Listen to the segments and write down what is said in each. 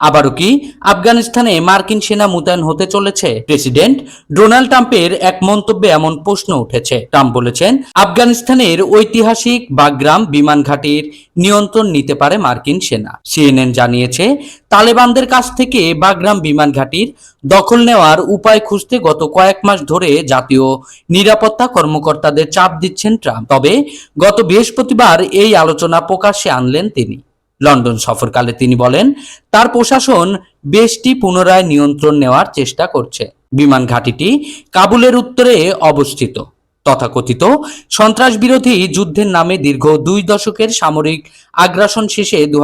আবারও কি? আফগানিস্তানে মার্কিন সেনা মোতায়েন হতে চলেছে। প্রেসিডেন্ট ডোনাল্ড ট্রাম্পের এক মন্তব্যে এমন প্রশ্ন উঠেছে। ট্রাম্প বলেছেন, আফগানিস্তানের ঐতিহাসিক বাগ্রাম বিমান ঘাঁটির নিয়ন্ত্রণ নিতে পারে মার্কিন সেনা। সিএনএন জানিয়েছে, তালেবানদের কাছ থেকে বাগরাম বিমান ঘাঁটির দখল নেওয়ার উপায় খুঁজতে গত কয়েক মাস ধরে জাতীয় নিরাপত্তা কর্মকর্তাদের চাপ দিচ্ছেন ট্রাম্প। তবে গত বৃহস্পতিবার এই আলোচনা প্রকাশ্যে আনলেন তিনি। লন্ডন সফরকালে তিনি বলেন, তার প্রশাসন বেশটি পুনরায় নিয়ন্ত্রণ নেওয়ার চেষ্টা করছে। বিমান ঘাঁটিটি কাবুলের উত্তরে অবস্থিত। তথাকথিত সন্ত্রাস বিরোধী যুদ্ধের নামে দীর্ঘ দুই দশকের সামরিক আগ্রাসন শেষে দু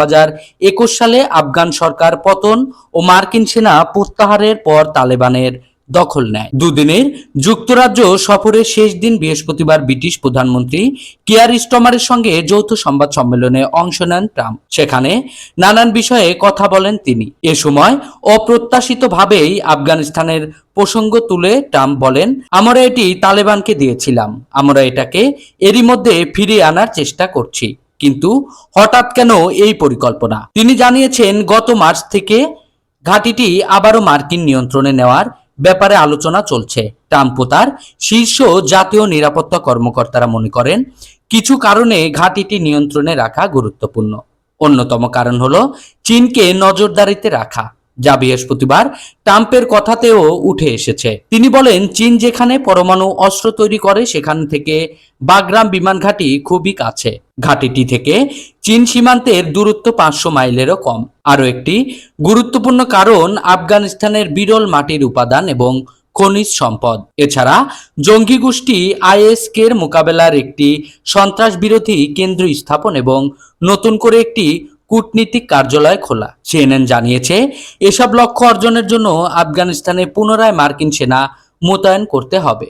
সালে আফগান সরকার পতন ও মার্কিন সেনা প্রত্যাহারের পর তালেবানের দখল নেয়। দুদিনের যুক্তরাজ্য সফরের শেষ দিন বৃহস্পতিবার ব্রিটিশ প্রধানমন্ত্রী কিয়ার স্টমারের সঙ্গে যৌথ সংবাদ সম্মেলনে অংশ নেন ট্রাম্প। সেখানে নানান বিষয়ে কথা বলেন তিনি। এ সময় অপ্রত্যাশিতভাবেই আফগানিস্তানের প্রসঙ্গ তুলে ট্রাম্প বলেন, আমরা এটি তালেবানকে দিয়েছিলাম। আমরা এটাকে এরই মধ্যে ফিরিয়ে আনার চেষ্টা করছি। কিন্তু হঠাৎ কেন এই পরিকল্পনা? তিনি জানিয়েছেন, গত মার্চ থেকে ঘাঁটিটি আবারও মার্কিন নিয়ন্ত্রণে নেওয়ার ব্যাপারে আলোচনা চলছে। ট্রাম্প তার শীর্ষ জাতীয় নিরাপত্তা কর্মকর্তারা মনে করেন, কিছু কারণে ঘাঁটিটি নিয়ন্ত্রণে রাখা গুরুত্বপূর্ণ। অন্যতম কারণ হল, চীনকে নজরদারিতে রাখা। যা বৃহস্পতিবার ট্রাম্পের কথাতেও উঠে এসেছে। তিনি বলেন, চীন যেখানে পরমাণু অস্ত্র তৈরি করে, সেখান থেকে বাগরাম বিমান ঘাঁটি খুবই কাছে। ঘাঁটিটি থেকে চীন সীমান্তের দূরত্ব পাঁচশো মাইলেরও কম। আরও একটি গুরুত্বপূর্ণ কারণ, আফগানিস্তানের বিরল মাটির উপাদান এবং খনিজ সম্পদ। এছাড়া, জঙ্গি গোষ্ঠী আইএসকে এর মোকাবেলার একটি সন্ত্রাস বিরোধী কেন্দ্র স্থাপন এবং নতুন করে একটি কূটনীতিক কার্যালয় খোলা। সিএনএন জানিয়েছে, এসব লক্ষ্য অর্জনের জন্য আফগানিস্তানে পুনরায় মার্কিন সেনা মোতায়েন করতে হবে।